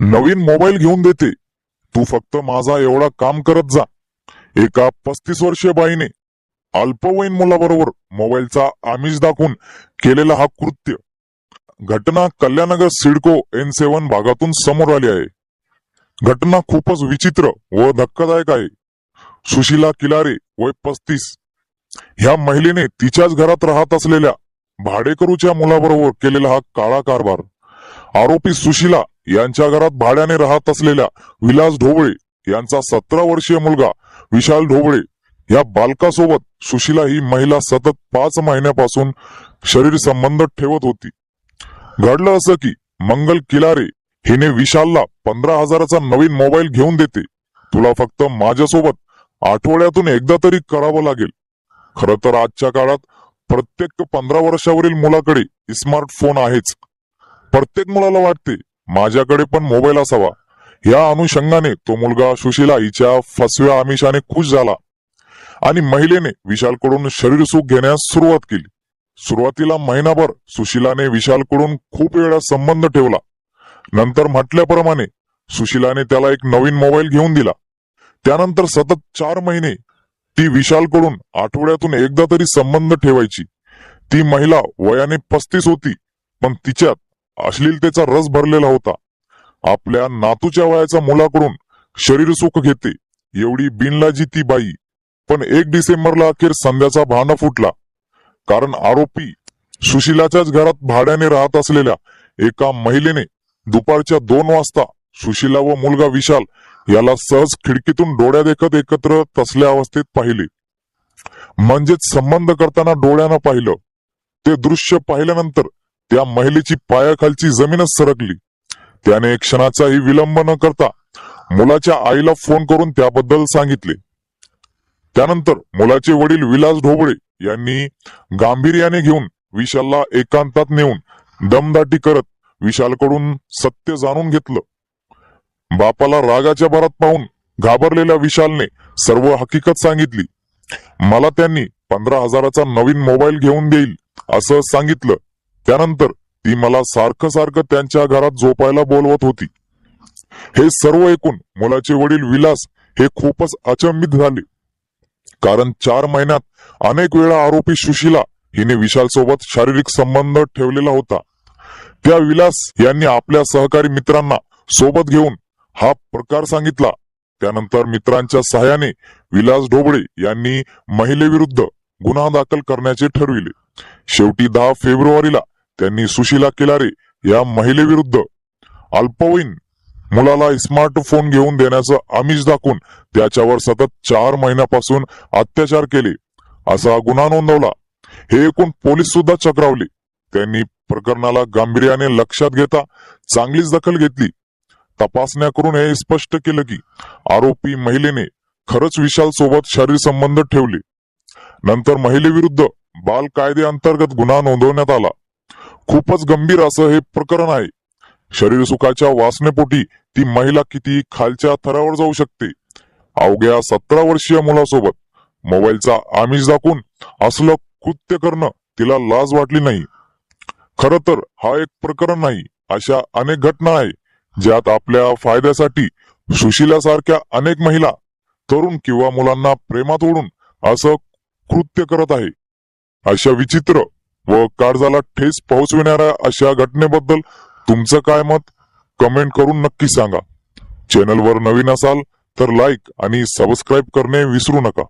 नवीन mobile घेऊन देते. तू फक्त माझा एवढा काम करत जा. एका पस्तीस वर्षीय बाईने अल्पवयीन मुलाबरोबर मोबाईलचा आमिष दाखवून केलेला हा कृत्य. घटना कल्याणनगर सिडको एन सेवन भागातून समोर आली आहे. घटना खूपच विचित्र व धक्कादायक आहे. सुशीला किलारे वय पस्तीस. ह्या महिलेने तिच्याच घरात राहत असलेल्या भाडेकरूच्या मुलाबरोबर केलेला हा काळा कारभार. आरोपी सुशीला यांच्या घरात भाड्याने राहत असलेल्या विलास ढोबळे यांचा सतरा वर्षीय मुलगा विशाल ढोबळे या बालकासोबत सुशीला ही महिला सतत पाच महिन्यापासून शरीर संबंध ठेवत होती. घडलं असं की मंगल किलारे हिने विशालला पंधरा हजाराचा नवीन मोबाईल घेऊन देते. तुला फक्त माझ्यासोबत आठवड्यातून एकदा तरी करावं लागेल. खर तर आजच्या काळात प्रत्येक पंधरा वर्षावरील मुलाकडे स्मार्टफोन आहेच. प्रत्येक मुलाला वाटते माझ्याकडे पण मोबाईल असावा. या अनुषंगाने तो मुलगा सुशीला हिच्या फसव्या आमिषाने खुश झाला आणि महिलेने विशालकडून शरीर सुख घेण्यास सुरुवात केली. सुरुवातीला महिनाभर सुशिलाने विशालकडून खूप वेळा संबंध ठेवला. नंतर म्हटल्याप्रमाणे सुशीलाने त्याला एक नवीन मोबाईल घेऊन दिला. त्यानंतर सतत चार महिने ती विशालकडून आठवड्यातून एकदा तरी संबंध ठेवायची. ती महिला वयाने पस्तीस होती पण तिच्यात अश्लीलतेचा रस भरलेला होता. आपल्या नातूच्या वयाच्या मुलाकडून शरीर सुख घेते एवढी बिनलाजी ती बाई. पण एक डिसेंबरला अखेर संध्याचा भाना फुटला. कारण आरोपी सुशिलाच्याच घरात भाड्याने राहत असलेल्या एका महिलेने दुपारच्या दोन वाजता सुशिला व मुलगा विशाल याला सहज खिडकीतून डोळ्या देखत एकत्र तसल्या अवस्थेत पाहिले. म्हणजेच संबंध करताना डोळ्यानं पाहिलं. ते दृश्य पाहिल्यानंतर त्या महिलेची पायाखालची जमीनच सरकली. त्याने क्षणाचाही विलंब न करता मुलाच्या आईला फोन करून त्याबद्दल सांगितले. त्यानंतर मुलाचे वडील विलास ढोबळे यांनी गांभीर्याने घेऊन विशालला एकांतात नेऊन दमदाटी करत विशालकडून सत्य जाणून घेतलं. बापाला रागाच्या भरात पाहून घाबरलेल्या विशालने सर्व हकीकत सांगितली. मला त्यांनी पंधरा हजाराचा नवीन मोबाईल घेऊन देईल असं सांगितलं. त्यानंतर ती मला सारखं सारखं त्यांच्या घरात झोपायला बोलवत होती. हे सर्व ऐकून मुलाचे वडील विलास हे खूपच अचंबित झाले. कारण चार महिन्यात अनेक वेळा आरोपी सुशीला हिने विशाल सोबत शारीरिक संबंध ठेवलेला होता. त्या विलास यांनी आपल्या सहकारी मित्रांना सोबत घेऊन हा प्रकार सांगितला. त्यानंतर मित्रांच्या सहाय्याने विलास ढोबळे यांनी महिलेविरुद्ध गुन्हा दाखल करण्याचे ठरविले. शेवटी दहा फेब्रुवारीला त्यांनी सुशीला किलारे या महिलेविरुद्ध अल्पवयीन मुलाला स्मार्टफोन घेऊन देण्याचं आमिष दाखवून त्याच्यावर सतत चार महिन्यापासून अत्याचार केले. असा गुन्हा नोंदवला. हे ऐकून पोलीस सुद्धा चक्रावले. त्यांनी प्रकरणाला गांभीर्याने लक्षात घेता चांगलीच दखल घेतली. तपासण्या करून हे स्पष्ट केलं की आरोपी महिलेने खरंच विशाल सोबत शरीर संबंध ठेवले. नंतर महिलेविरुद्ध बाल कायदे अंतर्गत गुन्हा नोंदवण्यात आला. खूपच गंभीर असं हे प्रकरण आहे. शरीर सुखाच्या वासनेपोटी ती महिला किती खालच्या थरावर जाऊ शकते? अवघ्या सतरा वर्षीय मुलासोबत मोबाईलचा आमिष दाखवून असलं कृत्य करणं तिला लाज वाटली नाही. खर तर हा एक प्रकरण नाही अशा अनेक घटना आहे ज्यात आपल्या फायद्यासाठी सुशिलासारख्या अनेक महिला तरुण किंवा मुलांना प्रेमात ओढून असं कृत्य करत आहे. अशा विचित्र व काळजाला ठेस पोहोचविणाऱ्या अशा घटनेबद्दल तुमचं काय मत? कमेंट करून नक्की सांगा. चॅनलवर नवीन असाल तर लाईक आणि सबस्क्राईब करणे विसरू नका.